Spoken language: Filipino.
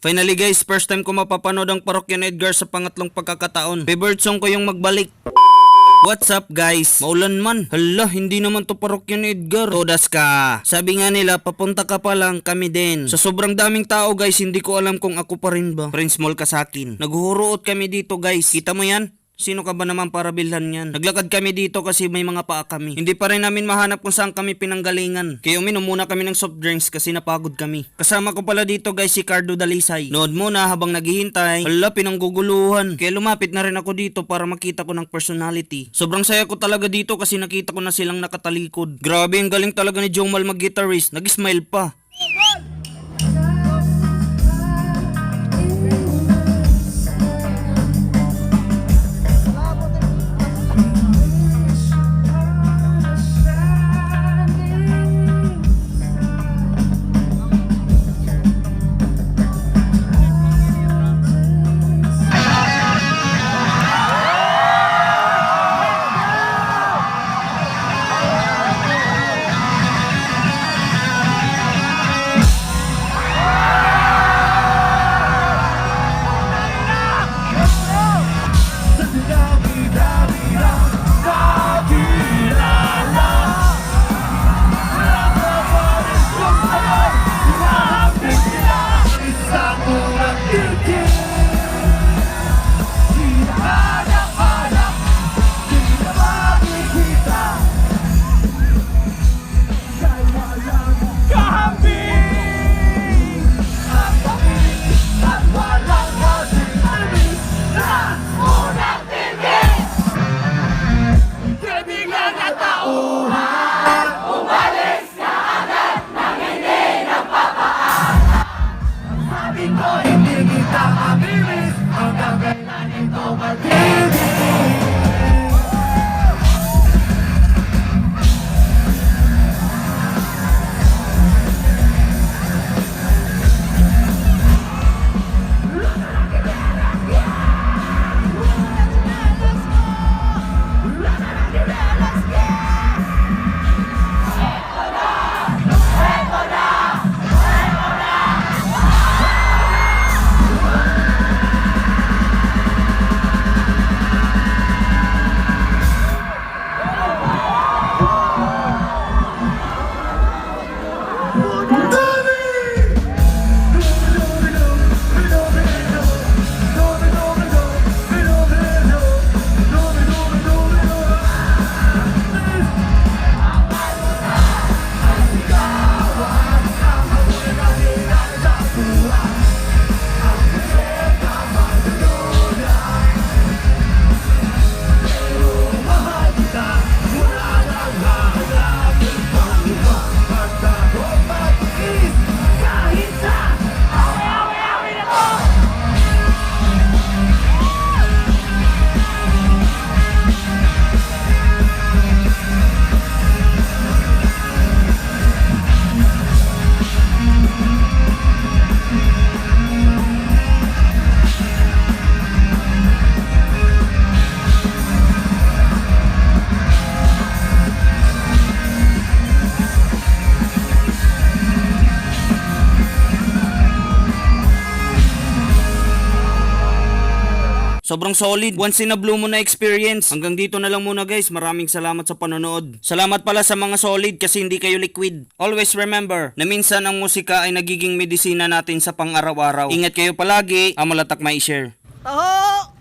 Finally guys, first time ko mapapanood ang Parokyan Edgar sa pangatlong pagkakataon. Favorite song ko yung magbalik. What's up guys? Maulan man. Hala, hindi naman to Parokyan Edgar. Todas ka. Sabi nga nila, papunta ka pa lang, kami din. Sa sobrang daming tao guys, hindi ko alam kung ako pa rin ba. Friends small ka sa akin. Naghuhuruot kami dito guys. Kita mo yan? Sino ka ba naman para bilhan yan? Naglakad kami dito kasi may mga paa kami. Hindi pa rin namin mahanap kung saan kami pinanggalingan. Kaya uminom muna kami ng soft drinks kasi napagod kami. Kasama ko pala dito guys si Cardo Dalisay. Nood muna habang naghihintay. Hala, pinangguguluhan. Kaya lumapit na rin ako dito para makita ko ng personality. Sobrang saya ko talaga dito kasi nakita ko na silang nakatalikod. Grabe, ang galing talaga ni Jomal mag-guitarist. Nag-smile pa. Sobrang solid. Once in a blue mo na experience. Hanggang dito na lang muna guys. Maraming salamat sa panonood. Salamat pala sa mga solid kasi hindi kayo liquid. Always remember na minsan ang musika ay nagiging medisina natin sa pang-araw-araw. Ingat kayo palagi. Amalatak may share. Taho!